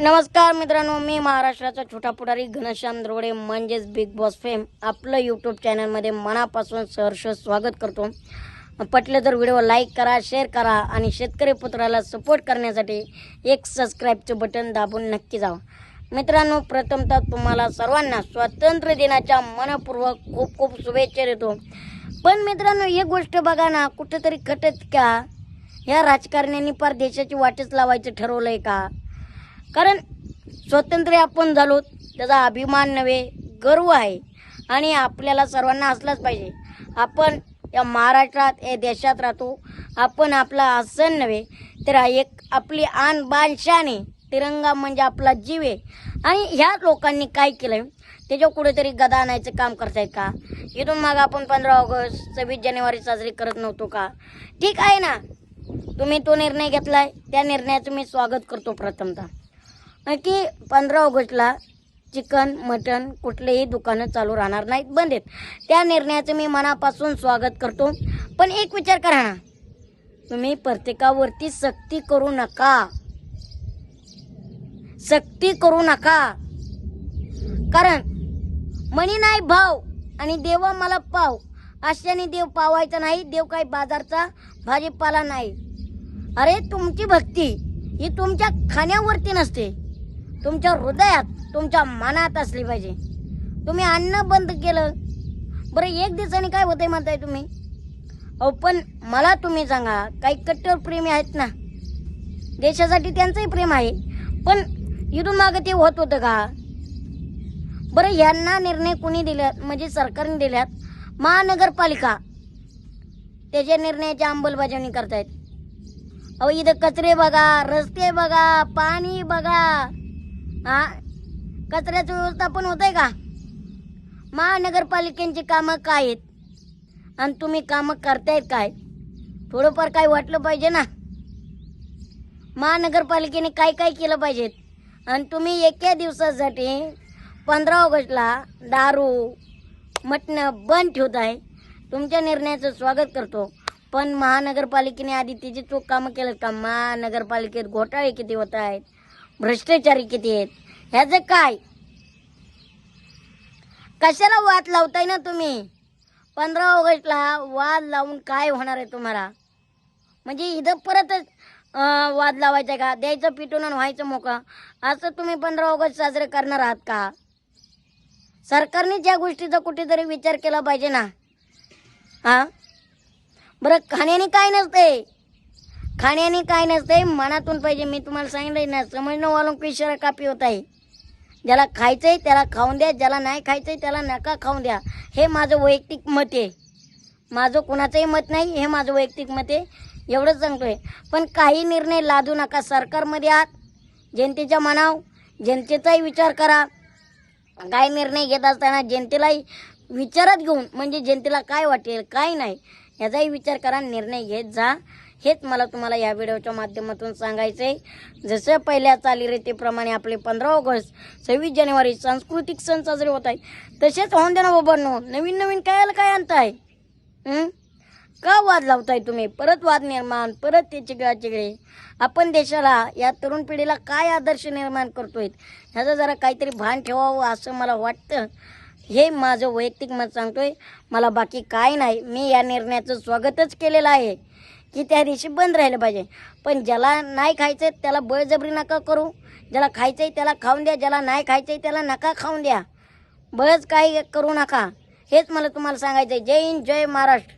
नमस्कार मित्रांनो मी महाराष्ट्राचा छोटा पुढारी घनश्याम द्रोडे म्हणजेच बिग बॉस फेम आपलं यूट्यूब चॅनलमध्ये मनापासून सहर्ष स्वागत करतो. पटले तर व्हिडिओ लाईक करा शेअर करा आणि शेतकरी पुत्राला सपोर्ट करण्यासाठी एक सबस्क्राईबचं बटन दाबून नक्की जावं. मित्रांनो प्रथमतः तुम्हाला सर्वांना स्वातंत्र्य दिनाच्या मनपूर्वक खूप खूप शुभेच्छा देतो. पण मित्रांनो एक गोष्ट बघा ना कुठेतरी खटत का? ह्या राजकारण्यांनी पार देशाची वाटच लावायचं ठरवलं आहे का? कारण स्वातंत्र्य आपण झालो त्याचा अभिमान नव्हे गर्व आहे. आणि आपल्याला सर्वांना असलाच पाहिजे. आपण या महाराष्ट्रात या देशात राहतो. आपण आपला आसन नव्हे तर एक आपली आन बान आहे तिरंगा म्हणजे आपला जीव आहे. आणि ह्या लोकांनी काय केलं त्याच्या कुठेतरी गदा आणायचं काम करतायत का? इथून मग आपण पंधरा ऑगस्ट सव्वीस जानेवारी साजरी करत नव्हतो का? ठीक आहे ना? तुम्ही तो निर्णय घेतलाय त्या निर्णयाचं मी स्वागत करतो प्रथमतः. की पंधरा ऑगस्टला चिकन मटन कुठलेही दुकानं चालू राहणार नाहीत बंद आहेत. त्या निर्णयाचं मी मनापासून स्वागत करतो. पण एक विचार करा ना. तुम्ही प्रत्येकावरती सक्ती करू नका. सक्ती करू नका. कारण म्हणी नाही भाव आणि देवा मला पाव. अशाने देव पावायचा नाही देव काही बाजारचा भाजीपाला नाही. अरे तुमची भक्ती ही तुमच्या खाण्यावरती नसते. तुमच्या हृदयात तुमच्या मनात असली पाहिजे. तुम्ही अन्न बंद केलं बरं एक दिवसाने काय होतंय म्हणताय तुम्ही? अहो पण मला तुम्ही सांगा काही कट्टर प्रेमी आहेत ना? देशासाठी त्यांचंही प्रेम आहे पण इथून मागं ते होत होतं का? बरं यांना निर्णय कुणी दिल्यात? म्हणजे सरकारने दिल्यात? महानगरपालिका. त्याच्या निर्णयाची अंमलबजावणी करतायत. अहो इथं कचरे बघा रस्ते बघा पाणी बघा. हा? कचऱ्याचं व्यवस्थापन होत आहे का? महानगरपालिकेची कामं काय आहेत? आणि तुम्ही कामं करतायत काय? थोडंफार काय वाटलं पाहिजे ना? महानगरपालिकेने काय काय केलं पाहिजेत? आणि तुम्ही एका दिवसासाठी पंधरा ऑगस्टला दारू मटणं बंद ठेवत आहे. तुमच्या निर्णयाचं स्वागत करतो. पण महानगरपालिकेने आधी तिची चूक कामं केलं का महानगरपालिकेत घोटाळे किती होत आहेत? भ्रष्टाचारी किती आहेत? ह्याचं काय? कशाला वाद लावताय ना तुम्ही? पंधरा ऑगस्टला वाद लावून काय होणार आहे तुम्हाला? म्हणजे इथं परतच वाद लावायचा का? द्यायचं पिटून आणि व्हायचं मोका असं तुम्ही पंधरा ऑगस्ट साजरे करणार आहात का? सरकारने ज्या गोष्टीचा कुठेतरी विचार केला पाहिजे ना? हा? बरं खाण्याने काय नसते खाण्याने काय नसतंय मनातून पाहिजे. मी तुम्हाला सांगितलं ना समजणं वालों की कापी होत आहे. ज्याला खायचंय त्याला खाऊन द्या ज्याला नाही खायचंय त्याला नका खाऊन द्या. हे माझं वैयक्तिक मत आहे. माझं कुणाचंही मत नाही हे माझं वैयक्तिक मत आहे. एवढंच सांगतोय. पण काही निर्णय लादू नका. सरकारमध्ये आहात जनतेच्या मनाव जनतेचाही विचार करा. काय निर्णय घेत असताना जनतेलाही विचारात घेऊन म्हणजे जनतेला काय वाटेल काय नाही याचाही विचार करा निर्णय घेत जा. हेच मला तुम्हाला या व्हिडिओच्या माध्यमातून सांगायचं आहे जसं पहिल्या चालीरीतीप्रमाणे आपले पंधरा ऑगस्ट सव्वीस जानेवारी सांस्कृतिक सण साजरे होत आहे तसेच होऊन द्या ना बाबांनो नवीन नवीन कायला काय आणताय? आहे का वाद लावताय तुम्ही? परत वाद निर्माण परत ते चिगळा चिगळे आपण देशाला या तरुण पिढीला काय आदर्श निर्माण करतोय ह्याचं जरा काहीतरी भान ठेवावं असं मला वाटतं. हे माझं वैयक्तिक मत सांगतोय. मला बाकी काय नाही. मी या निर्णयाचं स्वागतच केलेलं आहे. की त्या दिवशी बंद राहिलं पाहिजे. पण ज्याला नाही खायचं त्याला बळजबरी नका करू. ज्याला खायचंय त्याला खाऊन द्या ज्याला नाही खायचंय त्याला नका खाऊन द्या. बळच काही करू नका. हेच मला तुम्हाला सांगायचं आहे जय हिंद जय महाराष्ट्र.